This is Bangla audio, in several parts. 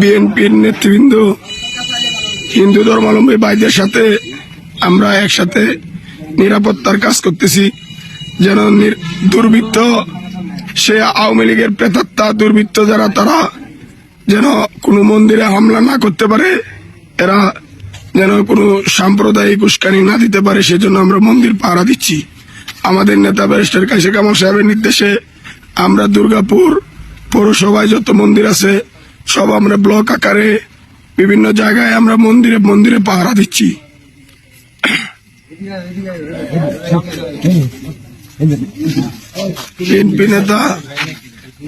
বিএনপির নেতৃবৃন্দ, হিন্দু ধর্মাবলম্বী ভাইদের সাথে আমরা একসাথে নিরাপত্তার কাজ করতেছি। যেন দুর্বৃত্ত, সে আওয়ামী লীগের প্রেতাত্মা, দুর্বৃত্ত যারা, তারা যেন কোনো মন্দিরে হামলা না করতে পারে, এরা যেন কোনো সাম্প্রদায়িক উস্কানি না দিতে পারে, সেজন্য আমরা মন্দির পাহারা দিচ্ছি। আমাদের নেতা ব্যারিস্টার কাশি কামাল সাহেবের নির্দেশে আমরা দুর্গাপুর পৌরসভায় যত মন্দির আছে সব আমরা ব্লক আকারে বিভিন্ন জায়গায় আমরা মন্দিরে মন্দিরে পাহারা দিচ্ছি। বিএনপি নেতা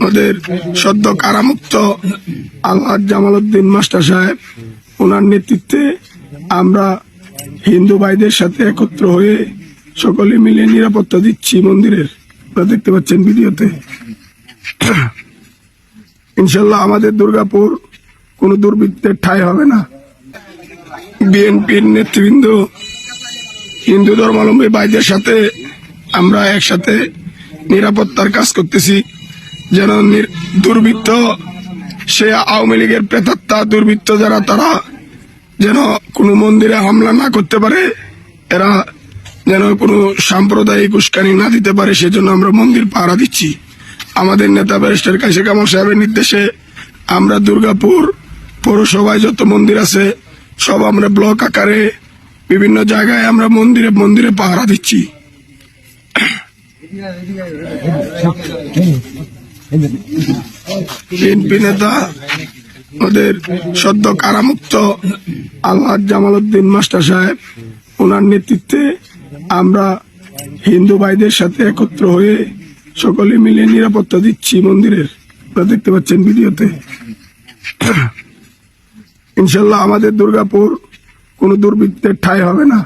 আমাদের সদ্য কারামুক্ত আল্লাহ জামাল উদ্দিন মাস্টার সাহেব ওনার নেতৃত্বে আমরা হিন্দু ভাইদের সাথে একত্র হয়ে সকলে মিলে নিরাপত্তা দিচ্ছি মন্দিরের। দেখতে পাচ্ছেন ভিডিওতে। ইনশাল্লাহ আমাদের দুর্গাপুর কোনো দুর্বৃত্তের ঠাই হবে না। বিএনপির নেতৃবৃন্দ, হিন্দু ধর্মাবলম্বী ভাইদের সাথে আমরা একসাথে নিরাপত্তার কাজ করতেছি, যেন দুর্বৃত্ত, সে আওয়ামী লীগের প্রেতাত্মা দুর্বৃত্ত যারা, তারা যেন কোনো মন্দিরে হামলা না করতে পারে, এরা যেন কোনো সাম্প্রদায়িক উস্কানি না দিতে পারে, সেজন্য আমরা মন্দির পাহারা দিচ্ছি। আমাদের নেতা ব্যারিস্টার কাশি কামাল সাহেবের নির্দেশে আমরা দুর্গাপুর পৌরসভায় যত মন্দির আছে, সব আমরা ব্লক আকারে বিভিন্ন জায়গায় আমরা মন্দিরে মন্দিরে পাহারা দিচ্ছি। বিএনপি নেতা ওদের সদ্য কারামুক্ত আল্লাহ জামাল উদ্দিন মাস্টার সাহেব, ওনার নেতৃত্বে আমরা হিন্দু ভাইদের সাথে একত্র হয়ে সকলে মিলে নিরাপত্তা দিচ্ছি মন্দিরের। আপনারা দেখতে পাচ্ছেন ভিডিওতে। ইনশাল্লাহ আমাদের দুর্গাপুর কোনো দুর্বৃত্তের ঠাই হবে না।